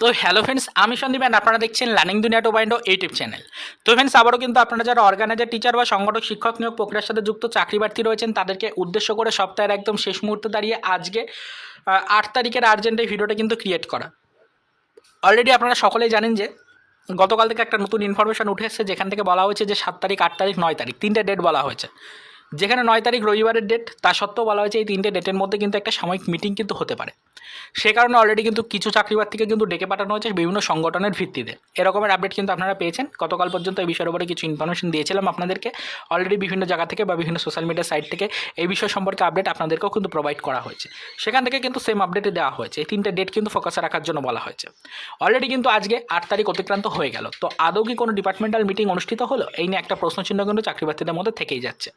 তো hello friends আমি Sandeep and আপনারা দেখছেন learning Duniya two point YouTube channel তো ফ্রেন্ডস আবারও কিন্তু আপনারা যারা অর্গানাইজার টিচার বা সংগঠক, শিক্ষক নিয়োগ প্রক্রিয়ার সাথে যুক্ত, চাকরি প্রার্থী রয়েছেন, তাদেরকে উদ্দেশ্য করে সপ্তাহের একদম শেষ মুহূর্তে দাঁড়িয়ে আজকে আট তারিখের আর্জেন্ট এই ভিডিওটা কিন্তু ক্রিয়েট করা। অলরেডি আপনারা সকলেই জানেন যে, গতকাল থেকে একটা নতুন ইনফরমেশন উঠে এসেছে, যেখান থেকে বলা হয়েছে যে সাত তারিখ, আট তারিখ, নয় তারিখ, তিনটে ডেট বলা হয়েছে। যেখানে নয় তারিখ রবিবারের ডেট তা সত্ত্বেও বলা হয়েছে এই তিনটে ডেটের মধ্যে কিন্তু একটা সাময়িক মিটিং কিন্তু হতে পারে। সে কারণে অলরেডি কিন্তু কিছু চাকরি প্রার্থীকে কিন্তু ডেকে পাঠানো হয়েছে বিভিন্ন সংগঠনের ভিত্তিতে। এরকমের আপডেট কিন্তু আপনারা পেয়েছেন। গতকাল পর্যন্ত এই বিষয়ের উপরে কিছু ইনফরমেশন দিয়েছিলাম আপনাদেরকে। অলরেডি বিভিন্ন জায়গা থেকে বা বিভিন্ন সোশ্যাল মিডিয়া সাইট থেকে এই বিষয় সম্পর্কে আপডেট আপনাদেরকেও কিন্তু প্রোভাইড করা হয়েছে। সেখান থেকে কিন্তু সেম আপডেটে দেওয়া হয়েছে। এই তিনটে ডেট কিন্তু ফোকাসে রাখার জন্য বলা হয়েছে। অলরেডি কিন্তু আজকে আট তারিখ অতিক্রান্ত হয়ে গেল। তো আদৌ কি কোনো ডিপার্টমেন্টাল মিটিং অনুষ্ঠিত হলো? এই নিয়ে একটা প্রশ্নচিহ্ন কিন্তু চাকরি প্রার্থীদের মধ্যে থেকেই যাচ্ছে।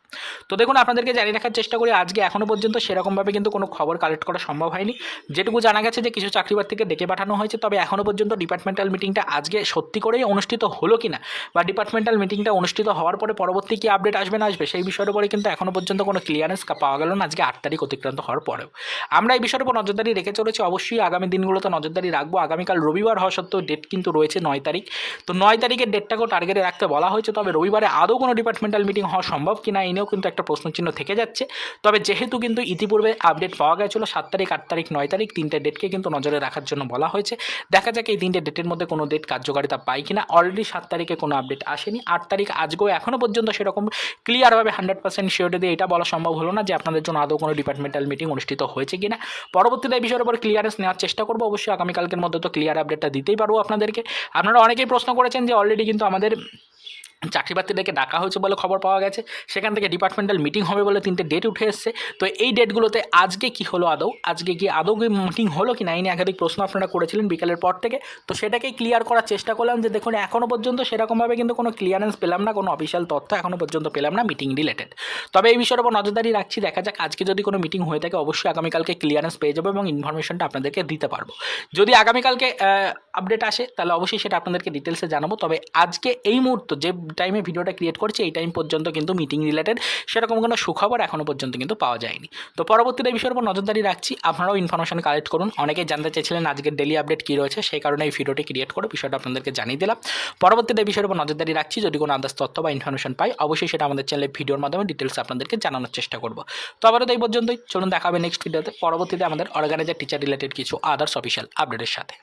তো দেখুন, আপনাদেরকে জানিয়ে রাখার চেষ্টা করি, আজকে এখনও পর্যন্ত সেরকমভাবে কিন্তু কোনো খবর কালেক্ট করা সম্ভব হয়নি। যেটুকু জানা গেছে যে কিছু চাকরি প্রার্থীকে ডেকে পাঠানো হয়েছে, তবে এখনও পর্যন্ত ডিপার্টমেন্টাল মিটিংটা আজকে সত্যি করেই অনুষ্ঠিত হলো কিনা বা ডিপার্টমেন্টাল মিটিংটা অনুষ্ঠিত হওয়ার পরে পরবর্তী কি আপডেট আসবে না আসবে, সেই বিষয়ের উপরে কিন্তু এখনও পর্যন্ত কোনো ক্লিয়ারেন্স পাওয়া গেল না, আজকে আট তারিখ অতিক্রান্ত হওয়ার পরেও। আমরা এই বিষয়ের উপর নজরদারি রেখে চলেছি, অবশ্যই আগামী দিনগুলোতে নজরদারি রাখব। আগামীকাল রবিবার হওয়া সত্ত্বেও ডেট কিন্তু রয়েছে নয় তারিখ। তো নয় তারিখের ডেটটাকেও টার্গেটে রাখতে বলা হয়েছে, তবে রবিবারে আদৌ কোনো ডিপার্টমেন্টাল মিটিং হওয়া সম্ভব কিনা, এই নিয়েও কিন্তু একটা প্রশ্নচিহ্ন থেকে যাচ্ছে। তবে যেহেতু কিন্তু ইতিপূর্বে আপডেট পাওয়া গেছিল সাত তারিখ, আট তারিখ, নয় তারিখ, তিনটে ডেটকে কিন্তু নজরে রাখার জন্য বলা হয়েছে। দেখা যাক এই তিনটে ডেটের মধ্যে কোনো ডেট কার্যকারিতা পাই কিনা। অলরেডি সাত তারিখে কোনো আপডেট আসেনি। আট তারিখ আজকেও এখনও পর্যন্ত সেরকম ক্লিয়ারভাবে হান্ড্রেড পার্সেন্ট শিওরিটি দিয়ে এটা বলা সম্ভব হলো না যে আপনাদের জন্য আদৌ কোনো ডিপার্টমেন্টাল মিটিং অনুষ্ঠিত হয়েছে কিনা। পরবর্তীতে এই বিষয়ের উপর ক্লিয়ারেন্স নেওয়ার চেষ্টা করব। অবশ্যই আগামীকালকের মধ্যে তো ক্লিয়ার আপডেটটা দিতেই পারব আপনাদেরকে। আপনারা অনেকেই প্রশ্ন করেছেন যে অলরেডি কিন্তু আমাদের চাকরি প্রার্থীদেরকে ডাকা হয়েছে বলে খবর পাওয়া গেছে। সেখান থেকে ডিপার্টমেন্টাল মিটিং হবে বলে তিনটে ডেট উঠে এসছে। তো এই ডেটগুলোতে আজকে কি হলো আদৌ? আজকে কি আদৌ মিটিং হলো কি না? একাধিক প্রশ্ন আপনারা করেছিলেন বিকালের পর থেকে। তো সেটাকেই ক্লিয়ার করার চেষ্টা করলাম যে দেখুন এখনও পর্যন্ত সেরকমভাবে কিন্তু কোনো ক্লিয়ারেন্স পেলাম না, কোনো অফিসিয়াল তথ্য এখনও পর্যন্ত পেলাম না মিটিং রিলেটেড তবে এই বিষয়ের উপর নজরদারি রাখছি, দেখা যাক আজকে যদি কোনো মিটিং হয়ে থাকে, অবশ্যই আগামীকালকে ক্লিয়ারেন্স পেয়ে যাব এবং ইনফরমেশনটা আপনাদেরকে দিতে পারব। যদি আগামীকালকে আপডেট আসে, তাহলে অবশ্যই সেটা আপনাদেরকে ডিটেলসে জানাব। তবে আজকে এই মুহূর্ত যে টাইমে ভিডিওটা ক্রিয়েট করছি, এই টাইম পর্যন্ত কিন্তু মিটিং রিলেটেড সেরকম কোনো সুখবর এখনও পর্যন্ত কিন্তু পাওয়া যায়নি। তো পরবর্তীতে বিষয়ের উপর নজরদারি রাখছি। আপনারাও ইনফরমেশন কালেক্ট করুন। অনেকে জানতে চেয়েছিলেন আজকের ডেলি আপডেট কী রয়েছে, সেই কারণে এই ভিডিওটি ক্রিয়েট করে বিষয়টা আপনাদেরকে জানিয়ে দিলাম। পরবর্তীতে বিষয়ের উপর নজরদারি রাখছি। যদি কোনো আদার্স তথ্য বা ইনফরমেশন পাই, অবশ্যই সেটা আমাদের চ্যানেলে ভিডিওর মাধ্যমে ডিটেলস আপনাদেরকে জানানোর চেষ্টা করব। তো আবারও এই পর্যন্তই। চলুন দেখাবে নেক্সট ভিডিওতে পরবর্তীতে আমাদের অর্গানাইজার টিচার রিলেটেড কিছু আদার্স অফিসিয়াল আপডেটের সাথে।